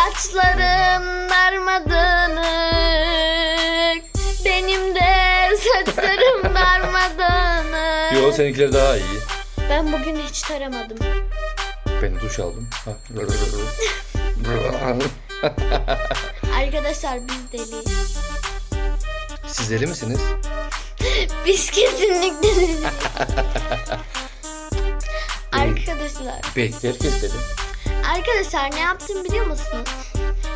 Saçlarım darmadağınık. Benim de saçlarım darmadağınık. Yo seninkiler daha iyi. Ben bugün hiç taramadım. Ben duş aldım. Ha. Arkadaşlar biz deliyiz. Siz deli misiniz? Biz kesinlikle deliyiz. Arkadaşlar, Belki herkes deli. Arkadaşlar ne yaptım biliyor musunuz?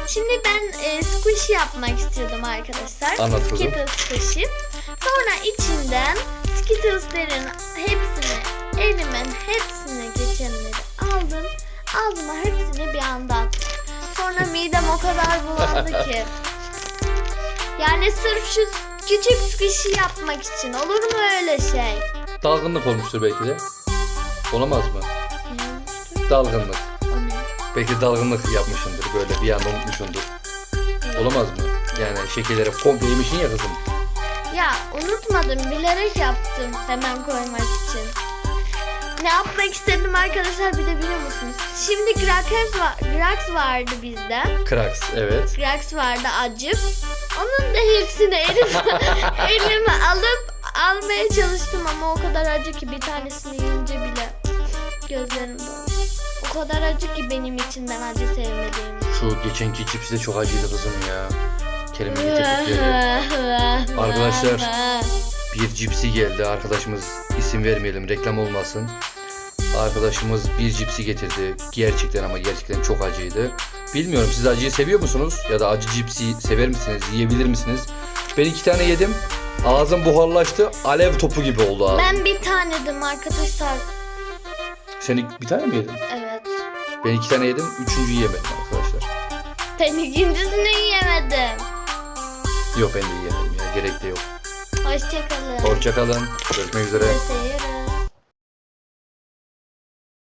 Şimdi ben e, squishy yapmak istiyordum arkadaşlar. Anlatalım. Skittles squishy. Sonra içinden Skittles'lerin hepsini, elimin hepsine geçenleri aldım. Ağzıma hepsini bir anda attım. Sonra midem o kadar bulandı ki. Yani sırf şu küçük squishy yapmak için olur mu öyle şey? Dalgınlık olmuştur belki de. Olamaz mı? Dalgınlık. Belki dalgınlık yapmışındır böyle bir anda unutmuşundur. Olamaz mı? Yani şekerlere komple yemişsin ya kızım. Ya unutmadım bilerek yaptım hemen koymak için. Ne yapmak istedim arkadaşlar bir de biliyor musunuz? Şimdi Grax, var, Grax vardı bizde. Krax evet. Grax vardı acık. Onun da hepsini elime, elime alıp almaya çalıştım ama o kadar acı ki bir tanesini yiyince bile gözlerim doldu. O kadar acı ki benim için ben acı sevmediğim. Şu geçenki cips de çok acıydı kızım ya. Kelime getirdikleri. Arkadaşlar. Bir cipsi geldi. Arkadaşımız isim vermeyelim reklam olmasın. Arkadaşımız bir cipsi getirdi. Gerçekten ama gerçekten çok acıydı. Bilmiyorum siz acıyı seviyor musunuz? Ya da acı cipsi sever misiniz? Yiyebilir misiniz? Ben iki tane yedim. Ağzım buharlaştı. Alev topu gibi oldu ağzım. Ben bir tanedim arkadaşlar. Sen ik- bir tane mi yedin? Evet. Ben iki tane yedim. Üçüncüyü yemedim arkadaşlar. Ben ikincisini yiyemedim. Yok ben de yiyemedim ya. Gerek de yok. Hoşçakalın. Hoşçakalın. Görüşmek üzere. Seviyorum.